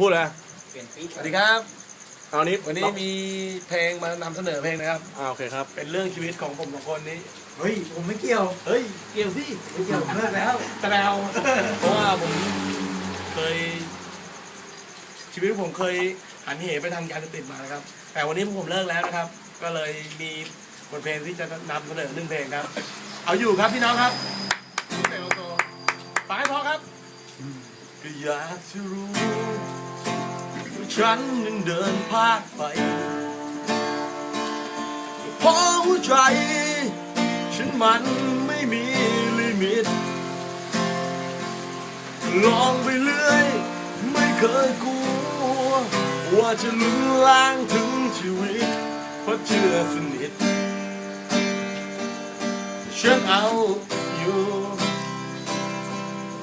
พูดเลยสวัสดีครับ เอานี้วันนี้มีเพลงมานำเสนอเพลงนะครับ อ่าโอเคครับ เป็นเรื่องชีวิตของผมสองคนนี้ เฮ้ย ผมไม่เกี่ยว เฮ้ย เกี่ยวสิไม่เกี่ยวผมเลิกแล้วแต่แล้วเพราะว่าผมเคย ชีวิตผมเคยหันเหไปทางยาเสพติดมานะครับ แต่วันนี้ผมเลิกแล้วนะครับ ก็เลยมีบทเพลงที่จะนำเสนอหนึ่งเพลงครับ เอาอยู่ครับพี่น้องครับพี่เต๋อโตฟังให้พอครับก็อยากจะรู้ ว่าฉันยังเดินพลาดไปเพราะหัวใจ ฉันมันไม่มีลิมิต ลองไปเรื่อย ไม่เคยกลัว ว่าจะลุนล้างถึงชีวิต เพราะเชื่อสนิท ฉันเอาอยู่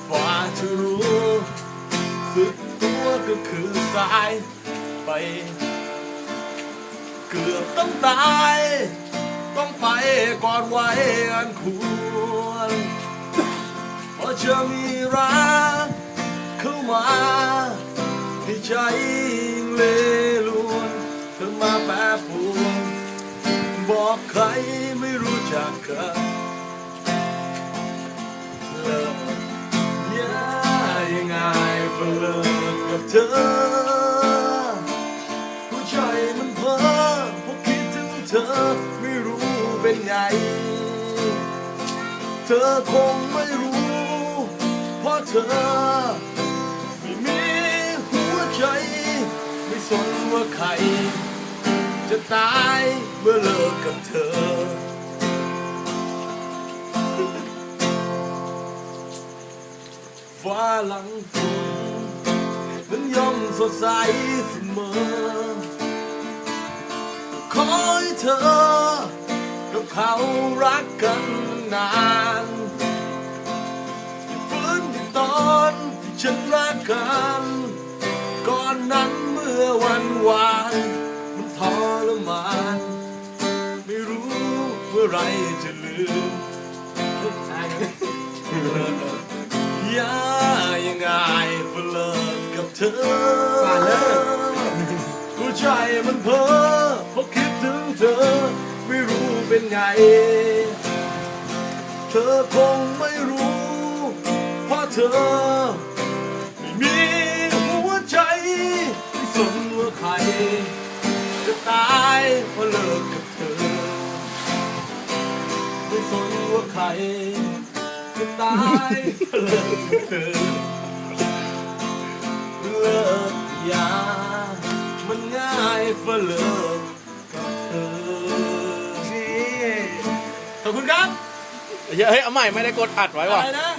ฝ่าจะรู้ ตัวก็คือสายไป เกือบต้องตาย ต้องไปก่อนวัยอันควรเพราะจะมีรักเข้ามาให้ใจเลลวนเธอมาแปรปวนบอกใครไม่รู้จักกัน เธอหัวใจมันเพ้อเพราะคิดถึงเธอไม่รู้เป็นไง เธอคงไม่รู้เพราะเธอ ไม่มีหัวใจ ไม่สนว่าใคร จะตายเมื่อเลิกกับเธอฟ้าหลังฝนมัน สดใสเสมอ ขอให้เธอ กับเขารักกันนานฟื้นที่ตอนที่ฉันรักกัน ก่อนนั้นเมื่อวันวานมันทรมาน ไม่รู้เมื่อไรจะลืม เธอป่าเลิกหัวใจมันเพ้อเพราะคิดถึงเธอ ไม่รู้เป็นไง เธอคงไม่รู้ เพราะเธอ ไม่มีหัวใจไม่สนว่าใคร จะตายเพราะเลิกกับเธอ ไม่สนว่าใคร จะตายเพราะเลิกกับเธอายฝือเลิกกับเธอนี่ขอบคุณครับ เฮ้ยเอาใหม่ไม่ได้กดอัดไว้อะว่ะไรนะ